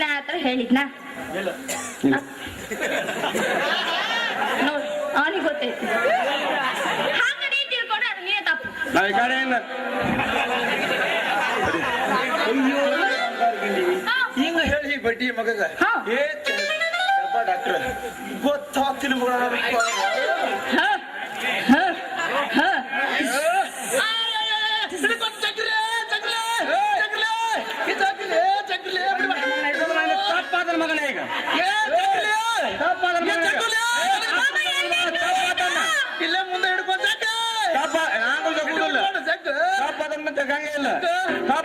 ನಾನೇ ಆ ಥರ ಹೇಳಿದ್ನಾ ಇಲ್ಲ ನೋಡಿ ಅವನಿಗೆ ಗೊತ್ತೈತಿ ಹಂಗ ನೀ ತಿಳ್ಕೊಂಡ್ರೆ ಅದು ನೀನೇ ತಪ್ಪು ನಾವ್ ಈ ಕಡೆ ಇಲ್ಲ ಹಾ. ಹಿಂಗ ಹೇಳಿ ಬಡ್ಡಿ ಮಗಗ ಹಾ. ಏ ಡಾಕ್ಟರ್ ಗೊತ್ತಾಗ್ತಿಲ್ಲ ಮಗಳ ಗಂಗೆ ಇಲ್ಲ ಬಾ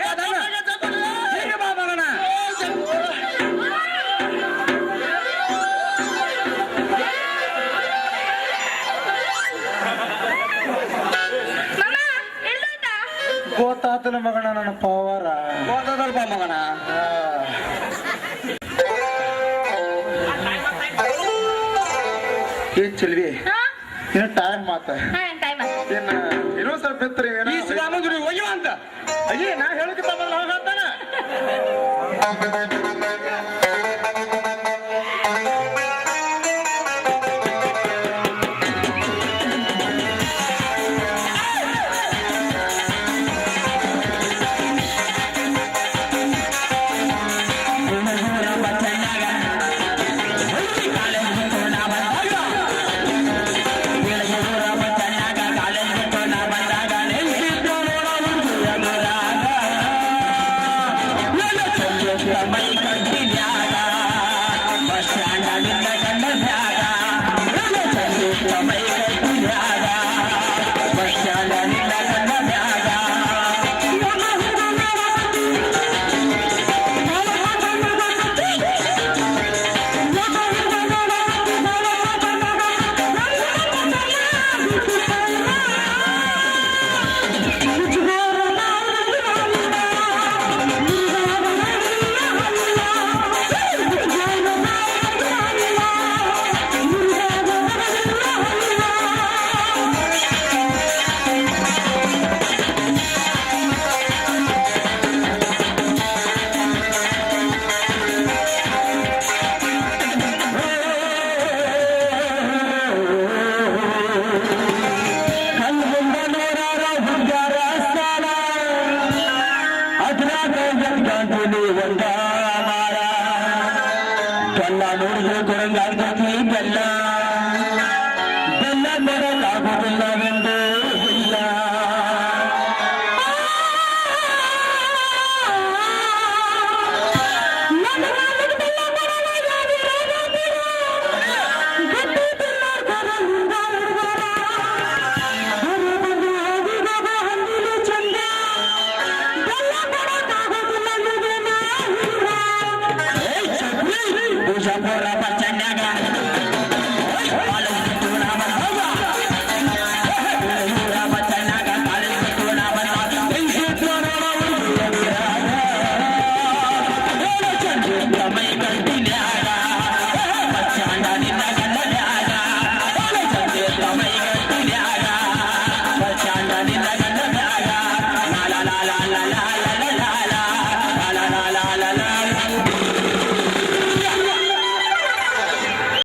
ಮಗನ. ನನ್ನ ಪವರ. ಬಾ ಮಗನ. ಏನ್ ಚೆಲ್ವಿ. ಹಾ? ಏನ್ ಟೈಮ್ ಮಾತ ಹಾ, time ಆಯ್ತು. ಏನ ನಾ ಸ್ವಲ್ಪ ಎತ್ತರ ಈ கொண்டு கொண்டா மாறா. தொல்லா நூறு குரங்கால் கட்டி பெல்லா. பெல்ல பெறலா பெல்ல வேண்டும்